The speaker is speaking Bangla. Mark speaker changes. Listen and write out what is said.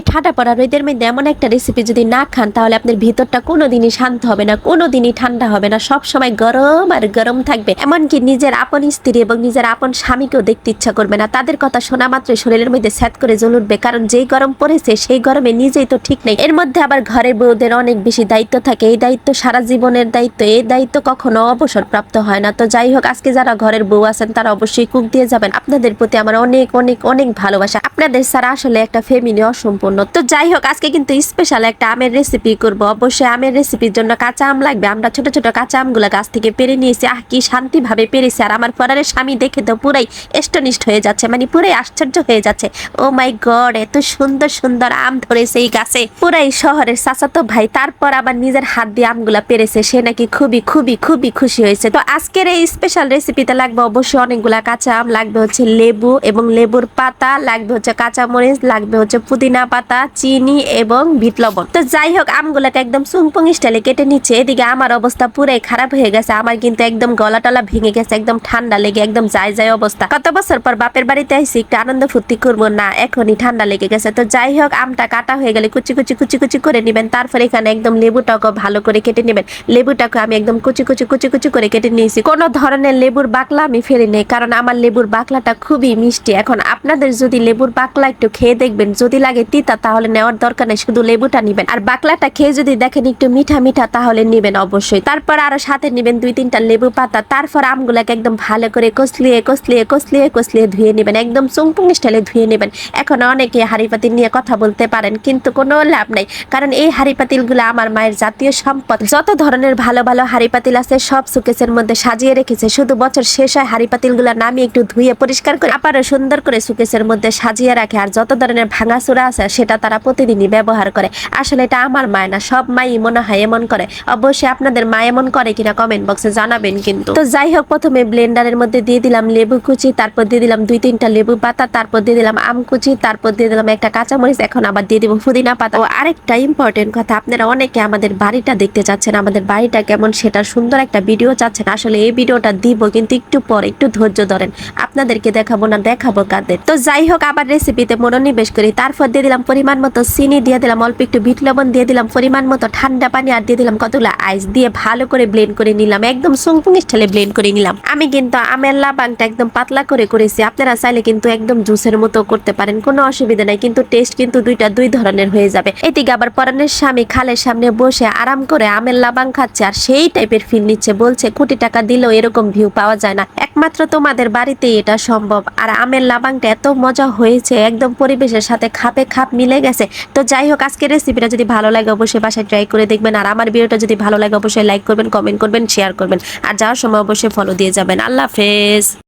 Speaker 1: এই ঠান্ডা পড়া রোদের মধ্যে এমন একটা রেসিপি যদি না খান, তাহলে আপনার ভিতরটা কোনোদিনই শান্ত হবে না, কোনোদিনই ঠান্ডা হবে না সব সময় গরম আর গরম থাকবে। এমনকি নিজের আপন স্ত্রী এবং নিজের আপন স্বামীকেও দেখতে ইচ্ছা করবে না। তাদের কথা শোনা মাত্রই শরীরের মধ্যে স্যাত করে জ্বল উঠবে, কারণ যেই গরম পড়েছে, সেই গরমে নিজেই তো ঠিক নেই। এর মধ্যে আবার ঘরের বউদের অনেক বেশি দায়িত্ব থাকে। এই দায়িত্ব সারা জীবনের দায়িত্ব এই দায়িত্ব কখনো অবসর প্রাপ্ত হয় না। তো যাই হোক, আজকে যারা ঘরের বউ আছেন, তারা অবশ্যই কুক দিয়ে যাবেন। আপনাদের প্রতি আমার অনেক অনেক অনেক ভালোবাসা। আপনাদের ছাড়া আসলে একটা ফ্যামিলি অসম্পূর্ণ। তো যাই হোক, আজকে কিন্তু স্পেশাল একটা আমের রেসিপি করব। অবশ্যই আমের রেসিপির জন্য কাঁচা আম লাগবে। আমরা ছোট ছোট কাঁচা আমগুলো গাছ থেকে পেরে নিয়েছি। আহ, কি শান্তি ভাবে পেরেছি। আর আমার পরারের স্বামী দেখে তো পুরাই এষ্টনিষ্ঠ হয়ে যাচ্ছে। মানে পুরাই আশ্চর্য হয়ে যাচ্ছে। ও মাই গড এত সুন্দর সুন্দর আম ধরেছে এই গাছে। পুরাই শহরের চাচাতো ভাই, তারপর আবার নিজের হাত দিয়ে আমগুলা পেরেছে। সে নাকি খুবই খুবই খুবই খুশি হয়েছে। তো আজকের এই স্পেশাল রেসিপিতে লাগবে অবশ্যই অনেকগুলা কাঁচা আম। লাগবে হচ্ছে লেবু এবং লেবুর পাতা, লাগবে হচ্ছে কাঁচা মরিচ লাগবে হচ্ছে পুদিনা পাতা চিনি এবং বিট লবণ। তো যাই হোক, আমগুলাকে একদম সুংপুং স্টাইলে কেটে নিচ্ছে। এদিকে আমার অবস্থা পুরাই খারাপ হয়ে গেছে। আমার কিন্তু একদম গলা টলা ভেঙে গেছে, একদম ঠান্ডা লেগে, একদম যাই যায় অবস্থা। কত বছর পর বাপের বাড়িতে আইসি, একটু আনন্দ ফুর্তি করব না, এখনই ঠান্ডা লেগে গেছে। তো যাই হোক, আমটা কাটা হয়ে গেলে কুচি কুচি কুচি কুচি করে নেবেন। তারপর এখানে একদম লেবুটাকে ভালো করে কেটে নেবেন। লেবুটাকে আমি একদম কুচি কুচি কুচি কুচি করে কেটে নিয়েছি। কোনো ধরনের লেবুর বাকলা আমি ফেলি নেই, কারণ আমার লেবুর বাকলাটা খুবই মিষ্টি। এখন আপনাদের যদি লেবুর বাকলা একটু খেয়ে দেখবেন, যদি লাগে তিতা তাহলে নেওয়ার দরকার নেই, শুধু লেবুটা নিবেন। আর বাকলাটা খেয়ে যদি দেখেন একটু মিঠা মিঠা, তাহলে নিবেন অবশ্যই। তারপর আরও সাথে নিবেন দুই তিনটা লেবু পাতা। তারপর আমগুলাকে একদম ভালো করে কষলিয়ে কষলিয়ে কষলিয়ে কষলিয়ে ধুয়ে নেবেন। একদম চুংপুং স্টাইলে ধুয়ে নেবেন। এখন অনেকে হাড়ি পাতিল নিয়ে কথা বলতে পারেন, কিন্তু কোনো লাভ নাই। কারণ এই হাড়িপাতিলগুলো আমার মায়ের জাতীয় সম্পদ। যত ধরনের ভালো ভালো হাড়ি পাতিল আছে, সব সুকেসের মধ্যে সাজিয়ে রেখেছে। শুধু বছর শেষ হয় হাড়ি পাতিলগুলো নামিয়ে একটু ধুয়ে পরিষ্কার করে, আবারও সুন্দর করে সুকেসের মধ্যে সাজিয়ে রাখে। আর যত ধরনের ভাঙাচোরা আছে সেটা তারা প্রতিদিনই ব্যবহার করে। আসলে এটা আমার মায় না, সব মাই মনে হয় এমন করে। অবশ্যই আপনাদের মা এমন করে কিনা কমেন্ট বক্সে জানাবেন কিন্তু। তো যাই হোক, প্রথমে ব্লেন্ডারের মধ্যে দিয়ে দিলাম লেবু কুচি, তারপর দিয়ে দিলাম দুই তিনটা লেবু পাতা, তারপর দিয়ে দিলাম আম কুচি, তারপর দিয়ে দিলাম একটা কাঁচামরিচ, এখন আবার দিয়ে দিব পুদিনা পাতা। ও আরেকটা ইম্পর্টেন্ট কথা, আপনারা অনেকে আমাদের বাড়িটা দেখতে চাচ্ছেন, আমাদের বাড়িটা কেমন সেটা সুন্দর একটা ভিডিও চাচ্ছেন। আসলে এই ভিডিওটা দিব কিন্তু একটু পরে, একটু ধৈর্য ধরেন। আপনাদেরকে দেখাবো না, দেখাবো কাদের। তো যাই হোক, আবার রেসিপিতে মনোনিবেশ করি, তারপর দিয়ে দিলাম পরিমাণ মতো চিনি দিয়ে দিলাম, অল্প একটু বিট লবণ দিয়ে দিলাম, পরিমাণ মতো ঠান্ডা পানি আর দিয়ে দিলাম কতগুলো আইস দিয়ে ভালো করে ব্লেন্ড করে নিলাম, একদম সুংপুং স্টাইলে ব্লেন্ড করে নিলাম। আমি কিন্তু আমের লাবাংটা একদম পাতলা করে করেছি, আপনারা চাইলে কিন্তু একদম জুসের মতো করতে পারেন, কোনো অসুবিধা নাই, কিন্তু টেস্ট কিন্তু দুইটা দুই ধরনের হয়ে যাবে। এদিকে আবার পরানের স্বামী খালের সামনে বসে আরাম করে আমের লাবাং খাচ্ছে আর সেই টাইপের ফিল নিচ্ছে, বলছে, কোটি টাকা দিলেও এরকম ভিউ পাওয়া যায় না। একমাত্র তোমাদের বাড়িতেই এটা সম্ভব। আর আমের লাবাংটা এত মজা হয়েছে, একদম পরিবেশের সাথে খাপে খাপ মিলে গেছে। তো যাই হোক, আজকের রেসিপিটা যদি ভালো লাগে অবশ্যই বাসায় ট্রাই করে দেখবেন। আর আমার ভিডিওটা যদি ভালো লাগে, অবশ্যই লাইক করবেন কমেন্ট করবেন শেয়ার করবেন। আর যাওয়ার সময় অবশ্যই ফলো দিয়ে যাবেন। আল্লাহ হাফেজ।